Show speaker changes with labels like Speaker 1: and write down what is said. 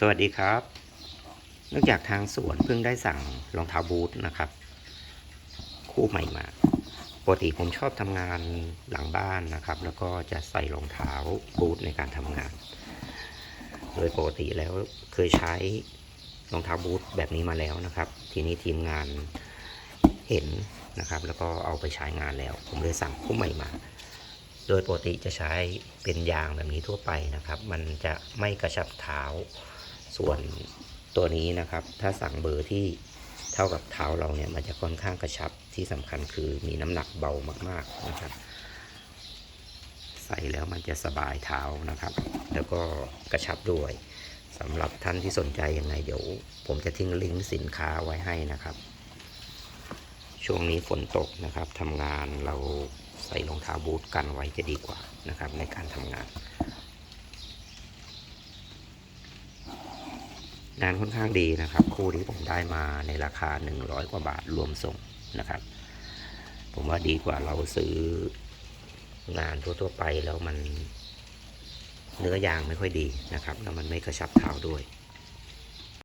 Speaker 1: สวัสดีครับ เนื่องจากทางสวนเพิ่งได้สั่งรองเท้าบูทนะครับ คู่ใหม่มา ปกติผมชอบทำงานหลังบ้านนะครับ แล้วก็จะใส่รองเท้าบูทในการทำงาน โดยปกติแล้วเคยใช้รองเท้าบูทแบบนี้มาแล้วนะครับ ทีนี้ทีมงานเห็นนะครับ แล้วก็เอาไปใช้งานแล้ว ผมเลยสั่งคู่ใหม่มาโดยปกติจะใช้เป็นยางแบบนี้ทั่วไปนะครับ มันจะไม่กระชับเท้า ส่วนตัวนี้นะครับ ถ้าสั่งเบอร์ที่เท่ากับเท้าเราเนี่ยมันจะค่อนข้างกระชับที่สำคัญคือมีน้ำหนักเบามากๆนะครับ ใส่แล้วมันจะสบายเท้านะครับ แล้วก็กระชับด้วยสำหรับท่านที่สนใจยังไงเดี๋ยว ผมจะทิ้งลิงก์สินค้าไว้ให้นะครับ ช่วงนี้ฝนตกนะครับทำงานเราใส่รองเท้าบูทกันไว้จะดีกว่านะครับ ในการทำงาน งานค่อนข้างดีนะครับ คู่นี้ผมได้มาในราคา 100 กว่าบาทรวมส่งนะครับ ผมว่าดีกว่าเราซื้องานทั่วๆไปแล้วมันเนื้อยางไม่ค่อยดีนะครับ แล้วมันไม่กระชับเท้าด้วย